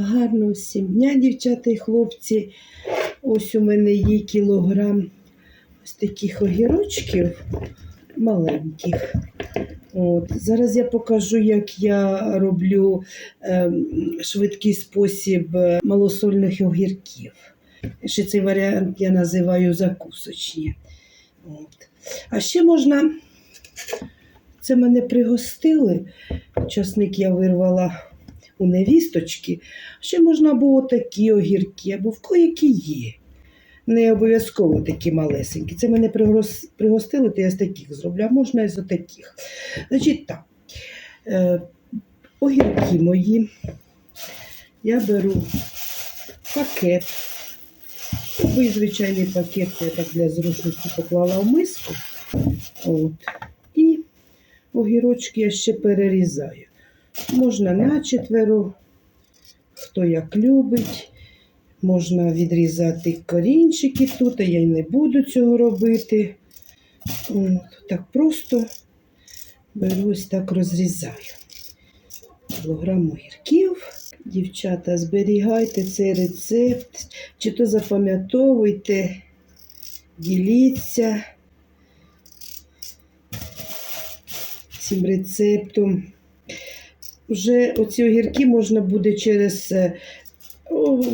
Гарного всім дня, дівчата і хлопці. Ось у мене є кілограм ось таких огірочків маленьких. От. Зараз я покажу, як я роблю ем, швидкий спосіб е, малосольних огірків. Ще цей варіант я називаю закусочні. От. А ще можна, це мене пригостили. Часник я вирвала у невісточки. Ще можна було такі огірки, або в які є. Не обов'язково такі малесенькі. Це мене пригос- пригостили, то я з таких зроблю, а можна і з таких. Значить так, е, огірки мої. Я беру пакет. Любий звичайний пакет, я так для зручності поклала в миску. От. І огірочки я ще перерізаю. Можна на четверо, хто як любить. Можна відрізати корінчики тут, а я й не буду цього робити. От, так просто беру ось так розрізаю. Кілограм огірків. Дівчата, зберігайте цей рецепт, чи то запам'ятовуйте, діліться цим рецептом. Вже оці огірки можна буде через е, о,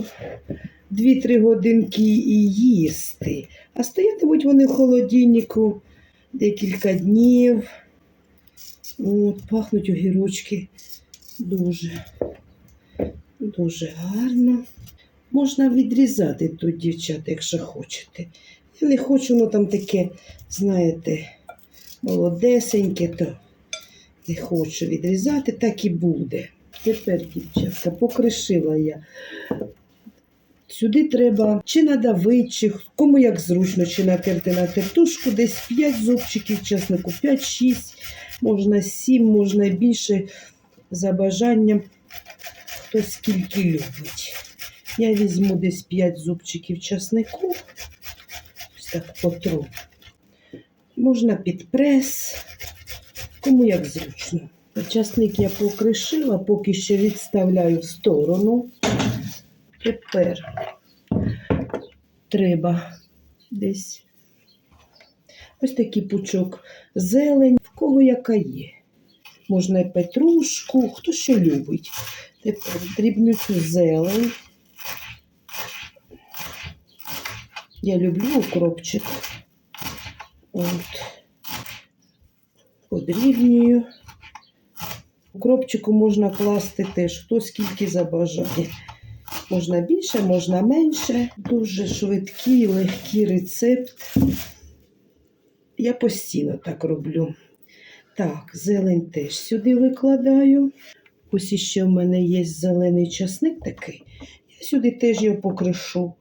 2-3 годинки і їсти. А стоятимуть вони в холодильнику декілька днів. От, пахнуть огірочки дуже, дуже гарно. Можна відрізати тут, дівчата, якщо хочете. Я не хочу, воно там таке, знаєте, молодесеньке, то не хочу відрізати, так і буде. Тепер, дівчатка, покришила я. Сюди треба чи надавити, чи кому як зручно, чи натерти на тертушку, десь 5 зубчиків чеснику, 5-6, можна 7, можна більше за бажанням, хто скільки любить. Я візьму десь 5 зубчиків чеснику, ось так потру. Можна під прес, кому як зручно. Часник я покришила, поки що відставляю в сторону. Тепер треба десь ось такий пучок зелень, в кого яка є. Можна і петрушку, хто що любить. Тепер дрібню цю зелень. Я люблю укропчик. От. Подрібнюю. Укропчику можна класти теж, хто скільки забажає. Можна більше, можна менше. Дуже швидкий, легкий рецепт. Я постійно так роблю. Так, зелень теж сюди викладаю. Ось іще в мене є зелений часник такий. Я сюди теж його покришу.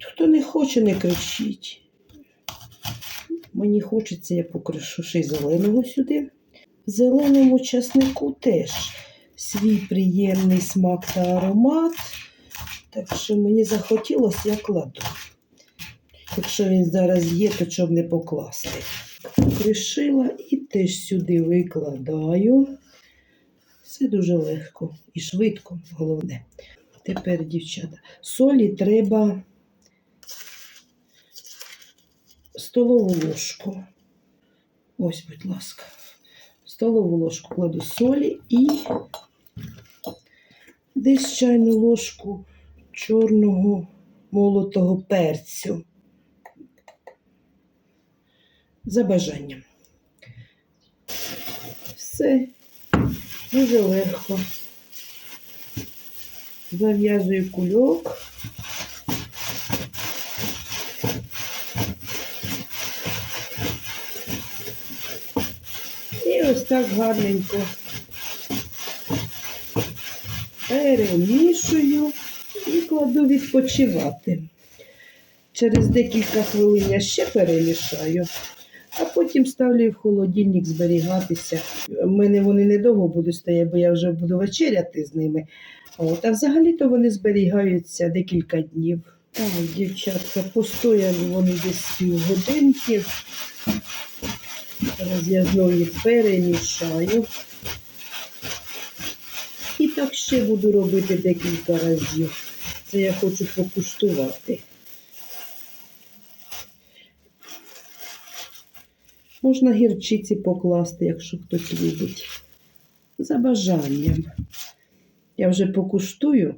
Хто не хоче, не кричіть. Мені хочеться, я покришу ще й зеленого сюди. В зеленому часнику теж свій приємний смак та аромат. Так що мені захотілося, я кладу. Якщо він зараз є, то щоб не покласти. Покришила і теж сюди викладаю. Все дуже легко і швидко, головне. Тепер, дівчата, солі треба столову ложку. Ось, будь ласка. Столову ложку кладу солі і десь чайну ложку чорного молотого перцю. За бажанням. Все дуже легко. Зав'язую кульок. Ось так гарненько перемішую і кладу відпочивати. Через декілька хвилин я ще перемішаю, а потім ставлю в холодильник зберігатися. У мене вони недовго будуть стояти, бо я вже буду вечеряти з ними. От, а взагалі-то вони зберігаються декілька днів. Так, дівчатка, постояли вони десь півгодинки. Зараз я знову їх перемішаю. І так ще буду робити декілька разів. Це я хочу покуштувати. Можна гірчиці покласти, якщо хтось любить. За бажанням. Я вже покуштую.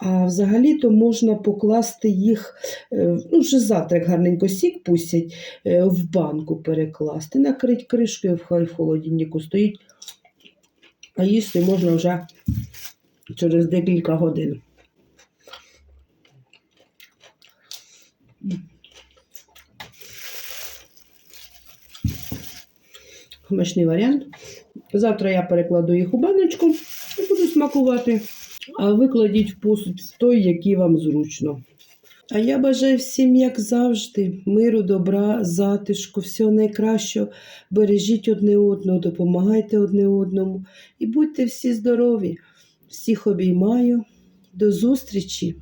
А взагалі-то можна покласти їх, е, ну, вже завтра, як гарненько сік пустять, е, в банку перекласти, накрити кришкою, в холодильнику стоїть. А їсти можна вже через декілька годин. Смачний варіант. Завтра я перекладу їх у баночку і буду смакувати. А ви кладіть в посуд в той, який вам зручно. А я бажаю всім, як завжди, миру, добра, затишку, всього найкращого. Бережіть одне одного, допомагайте одне одному і будьте всі здорові. Всіх обіймаю. До зустрічі!